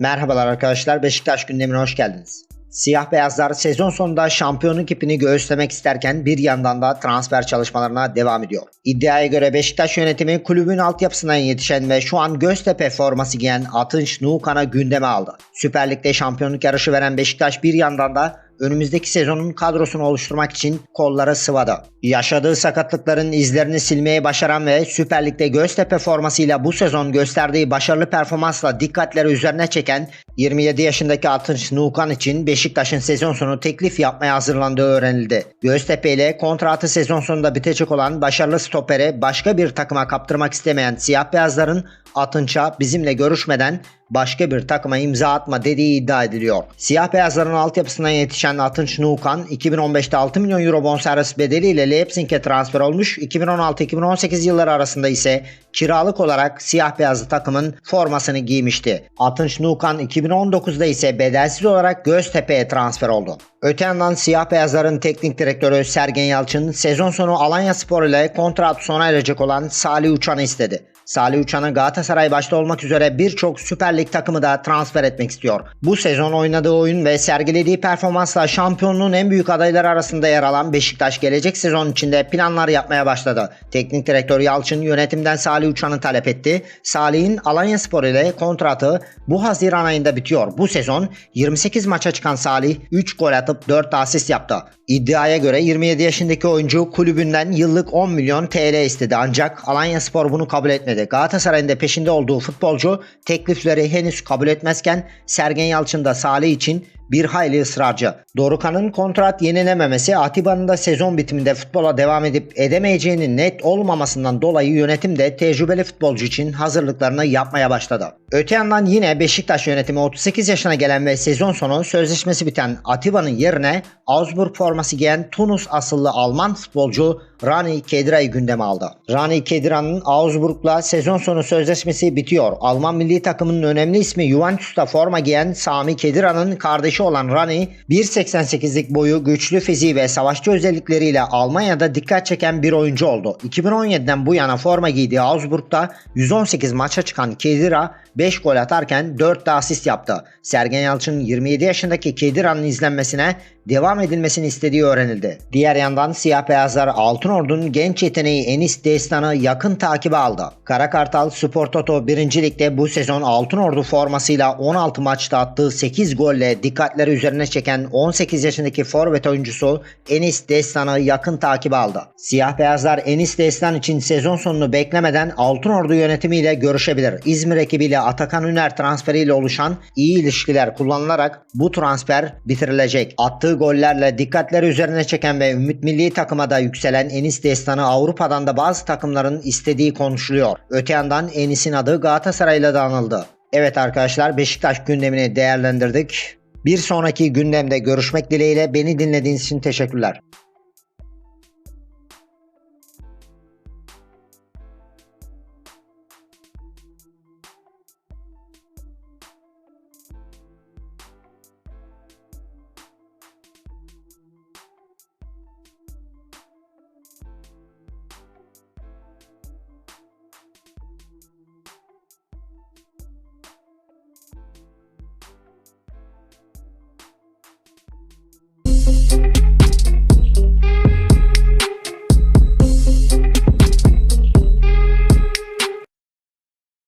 Merhabalar arkadaşlar Beşiktaş gündemine hoş geldiniz. Siyah beyazlar sezon sonunda şampiyonluk ipini göğüslemek isterken bir yandan da transfer çalışmalarına devam ediyor. İddiaya göre Beşiktaş yönetimi kulübün altyapısından yetişen ve şu an Göztepe forması giyen Atınç Nuğkan'a gündeme aldı. Süper Lig'de şampiyonluk yarışı veren Beşiktaş bir yandan da önümüzdeki sezonun kadrosunu oluşturmak için kolları sıvadı. Yaşadığı sakatlıkların izlerini silmeye başaran ve Süper Lig'de Göztepe formasıyla bu sezon gösterdiği başarılı performansla dikkatleri üzerine çeken 27 yaşındaki Atınç Nukan için Beşiktaş'ın sezon sonu teklif yapmaya hazırlandığı öğrenildi. Göztepe ile kontratı sezon sonunda bitecek olan başarılı stoperi başka bir takıma kaptırmak istemeyen siyah beyazların Atınç'a bizimle görüşmeden başka bir takıma imza atma dediği iddia ediliyor. Siyah beyazların altyapısından yetişen Atınç Nukan 2015'te 6 milyon euro bonservis bedeliyle Leipzig'e transfer olmuş. 2016-2018 yılları arasında ise kiralık olarak siyah beyazlı takımın formasını giymişti. Atınç Nukan 2019'da ise bedelsiz olarak Göztepe'ye transfer oldu. Öte yandan siyah beyazların teknik direktörü Sergen Yalçın sezon sonu Alanya Spor ile kontrat sona erecek olan Salih Uçan'ı istedi. Salih Uçan'ı Galatasaray başta olmak üzere birçok Süper Lig takımı da transfer etmek istiyor. Bu sezon oynadığı oyun ve sergilediği performansla şampiyonluğun en büyük adayları arasında yer alan Beşiktaş gelecek sezon içinde planlar yapmaya başladı. Teknik direktör Yalçın yönetimden Salih Uçan'ı talep etti. Salih'in Alanya Spor ile kontratı bu Haziran ayında bitiyor. Bu sezon 28 maça çıkan Salih 3 gol atıp 4 asist yaptı. İddiaya göre 27 yaşındaki oyuncu kulübünden yıllık 10 milyon TL istedi ancak Alanya Spor bunu kabul etmedi. Galatasaray'ın da peşinde olduğu futbolcu teklifleri henüz kabul etmezken Sergen Yalçın da Salih için bir hayli ısrarcı. Dorukan'ın kontrat yenilememesi Atiba'nın da sezon bitiminde futbola devam edip edemeyeceğinin net olmamasından dolayı yönetim de tecrübeli futbolcu için hazırlıklarını yapmaya başladı. Öte yandan yine Beşiktaş yönetimi 38 yaşına gelen ve sezon sonu sözleşmesi biten Atiba'nın yerine Augsburg forması giyen Tunus asıllı Alman futbolcu Rani Kedira'yı gündeme aldı. Rani Kedira'nın Augsburg'la sezon sonu sözleşmesi bitiyor. Alman milli takımının önemli ismi Juventus'ta forma giyen Sami Kedira'nın kardeşi olan Rani 1.88'lik boyu güçlü fiziği ve savaşçı özellikleriyle Almanya'da dikkat çeken bir oyuncu oldu. 2017'den bu yana forma giydiği Augsburg'da 118 maça çıkan Kedira 5 gol atarken 4 de asist yaptı. Sergen Yalçın 27 yaşındaki Kedira'nın izlenmesine devam edilmesini istediği öğrenildi. Diğer yandan siyah beyazlar Altın Ordu'nun genç yeteneği Enis Destan'ı yakın takibe aldı. Kara Kartal Spor Toto 1. Lig'de bu sezon Altın Ordu formasıyla 16 maçta attığı 8 golle dikkatleri üzerine çeken 18 yaşındaki forvet oyuncusu Enis Destan'ı yakın takibe aldı. Siyah beyazlar Enis Destan için sezon sonunu beklemeden Altın Ordu yönetimiyle görüşebilir. İzmir ekibiyle Atakan Üner transferiyle oluşan iyi ilişkiler kullanılarak bu transfer bitirilecek. Attığı gollerle dikkatleri üzerine çeken ve Ümit Milli takıma da yükselen Enis Destan'ı Avrupa'dan da bazı takımların istediği konuşuluyor. Öte yandan Enis'in adı Galatasaray'la da anıldı. Evet arkadaşlar Beşiktaş gündemini değerlendirdik. Bir sonraki gündemde görüşmek dileğiyle beni dinlediğiniz için teşekkürler.